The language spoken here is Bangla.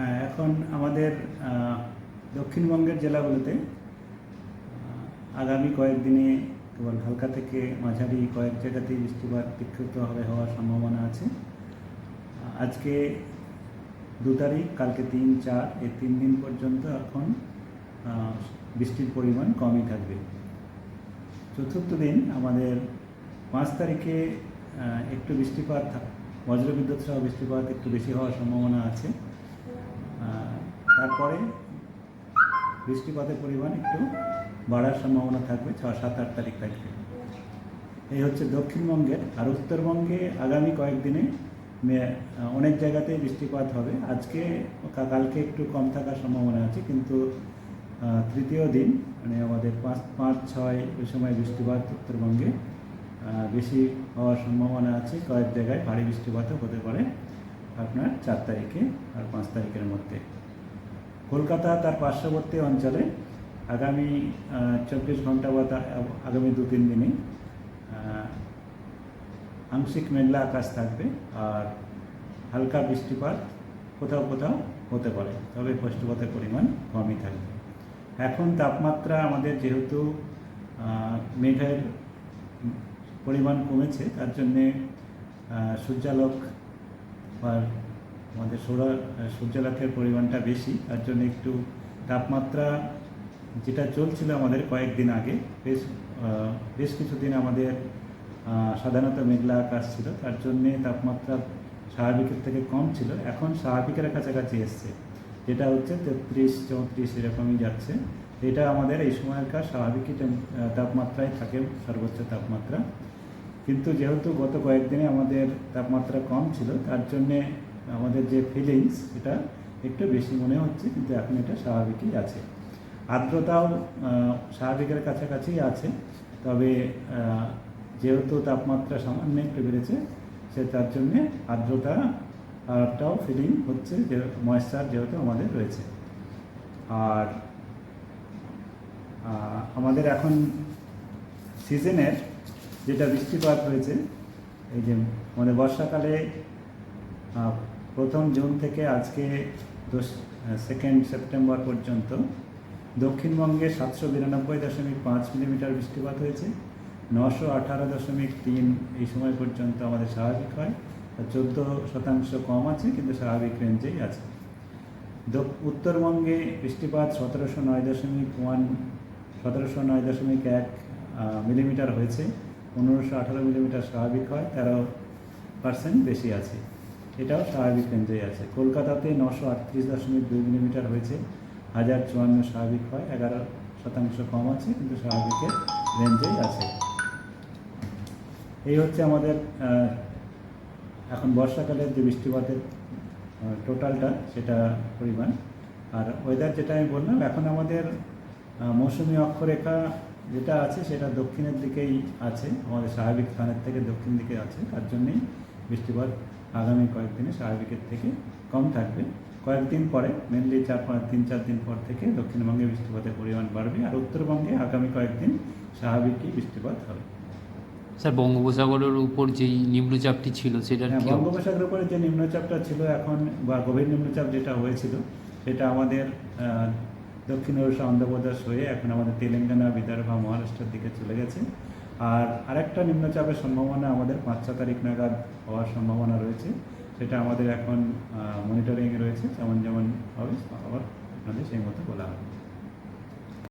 হ্যাঁ এখন আমাদের দক্ষিণবঙ্গের জেলাগুলোতে আগামী কয়েকদিনে কেবল হালকা থেকে মাঝারি কয়েক জায়গাতেই বৃষ্টিপাত বিক্ষিপ্তভাবে হওয়ার সম্ভাবনা আছে। আজকে দু তারিখ, কালকে তিন, চার এই তিন দিন পর্যন্ত এখন বৃষ্টির পরিমাণ কমই থাকবে। চতুর্থ দিন আমাদের পাঁচ তারিখে একটু বৃষ্টিপাত, বজ্রবিদ্যুৎ সহ বৃষ্টিপাত একটু বেশি হওয়ার সম্ভাবনা আছে। তারপরে বৃষ্টিপাতের পরিমাণ একটু বাড়ার সম্ভাবনা থাকবে ছ, সাত, আট তারিখ থাকবে এই হচ্ছে দক্ষিণবঙ্গের আর উত্তরবঙ্গে আগামী কয়েকদিনে অনেক জায়গাতে বৃষ্টিপাত হবে। আজকে কালকে একটু কম থাকার সম্ভাবনা আছে, কিন্তু তৃতীয় দিন মানে আমাদের পাঁচ পাঁচ, ছয় ওই সময় বৃষ্টিপাত উত্তরবঙ্গে বেশি হওয়ার সম্ভাবনা আছে। কয়েক জায়গায় ভারী বৃষ্টিপাতও হতে পারে আপনার চার তারিখে আর পাঁচ তারিখের মধ্যে। কলকাতা তার পার্শ্ববর্তী অঞ্চলে আগামী চব্বিশ ঘণ্টা বা আগামী দু তিন দিনে আংশিক মেঘলা আকাশ থাকবে আর হালকা বৃষ্টিপাত কোথাও কোথাও হতে পারে, তবে বৃষ্টিপাতের পরিমাণ কমই থাকবে। এখন তাপমাত্রা আমাদের যেহেতু মেঘের পরিমাণ কমেছে, তার জন্যে সূর্যালোক বা আমাদের সৌর সূর্যালোকের পরিমাণটা বেশি, তার জন্য একটু তাপমাত্রা যেটা চলছিল আমাদের কয়েকদিন আগে, বেশ বেশ কিছুদিন আমাদের সাধারণত মেঘলা আকাশ ছিল, তার জন্যে তাপমাত্রা স্বাভাবিকের থেকে কম ছিল। এখন স্বাভাবিকের কাছাকাছি এসছে, যেটা হচ্ছে তেত্রিশ, চৌত্রিশ এরকমই যাচ্ছে। এটা আমাদের এই সময়কার স্বাভাবিকই তাপমাত্রায় থাকে, সর্বোচ্চ তাপমাত্রা। কিন্তু যেহেতু গত কয়েকদিনে আমাদের তাপমাত্রা কম ছিল, তার জন্যে আমাদের যে ফিলিংস এটা একটু বেশি মনে হচ্ছে, কিন্তু এখন এটা স্বাভাবিকই আছে। আর্দ্রতাও স্বাভাবিকের কাছাকাছি আছে, তবে যেহেতু তাপমাত্রা সামান্য একটু বেড়েছে, সে তার জন্যে আর্দ্রতা আরটাও ফিলিং হচ্ছে, যে ময়েশ্চার যেহেতু আমাদের রয়েছে। আর আমাদের এখন সিজনের যেটা বৃষ্টিপাত হয়েছে, এই যে আমাদের বর্ষাকালে প্রথম জুন থেকে আজকে সেকেন্ড সেপ্টেম্বর পর্যন্ত দক্ষিণবঙ্গে সাতশো বিরানব্বই দশমিক পাঁচ মিলিমিটার বৃষ্টিপাত হয়েছে, নশো আঠারো দশমিক তিন এই সময় পর্যন্ত আমাদের স্বাভাবিক হয় চোদ্দ শতাংশ কম আছে, কিন্তু স্বাভাবিক রেঞ্জেই আছে। উত্তরবঙ্গে বৃষ্টিপাত সতেরোশো নয় দশমিক ওয়ান, সতেরোশো নয় দশমিক এক মিলিমিটার হয়েছে, পনেরোশো আঠারো মিলিমিটার স্বাভাবিক হয়, তেরো পার্সেন্ট বেশি আছে। এটাও স্বাভাবিক রেঞ্জেই আছে। কলকাতাতে নশো আটত্রিশ দশমিক দুই মিলিমিটার হয়েছে। হাজার চুয়ান্ন স্বাভাবিক হয়, এগারো শতাংশ কম আছে, কিন্তু স্বাভাবিকের রেঞ্জেই আছে। এই হচ্ছে আমাদের এখন বর্ষাকালের যে বৃষ্টিপাতের টোটালটা, সেটা পরিমাণ। আর ওয়েদার যেটা আমি বললাম, এখন আমাদের মৌসুমী অক্ষরেখা যেটা আছে, সেটা দক্ষিণের দিকেই আছে। আমাদের স্বাভাবিক স্থানের থেকে দক্ষিণ দিকে আছে, তার জন্যেই বৃষ্টিপাত আগামী কয়েকদিনে স্বাভাবিকের থেকে কম থাকবে। কয়েকদিন পরে মেনলি চার পাঁচ তিন চার দিন পর থেকে দক্ষিণবঙ্গে বৃষ্টিপাতের পরিমাণ বাড়বে আর উত্তরবঙ্গে আগামী কয়েকদিন স্বাভাবিকই বৃষ্টিপাত হবে। স্যার বঙ্গোপসাগরের উপর যেই নিম্নচাপটি ছিল সেটা হ্যাঁ বঙ্গোপসাগরের উপরে যে নিম্নচাপটা ছিল এখন বা গভীর নিম্নচাপ যেটা হয়েছিল সেটা আমাদের দক্ষিণ ওড়িশা অন্ধ্রপ্রদেশ হয়ে এখন আমাদের তেলেঙ্গানা বিদর্ভ মহারাষ্ট্রের দিকে চলে গেছে। আর আরেকটা নিম্নচাপের সম্ভাবনা আমাদের পাঁচ ছ তারিখ নাগাদ হওয়ার সম্ভাবনা রয়েছে। সেটা আমাদের এখন মনিটরিংয়ে রয়েছে। যেমন যেমন হবে, আবার আপনাদের সেই মতো বলা হবে।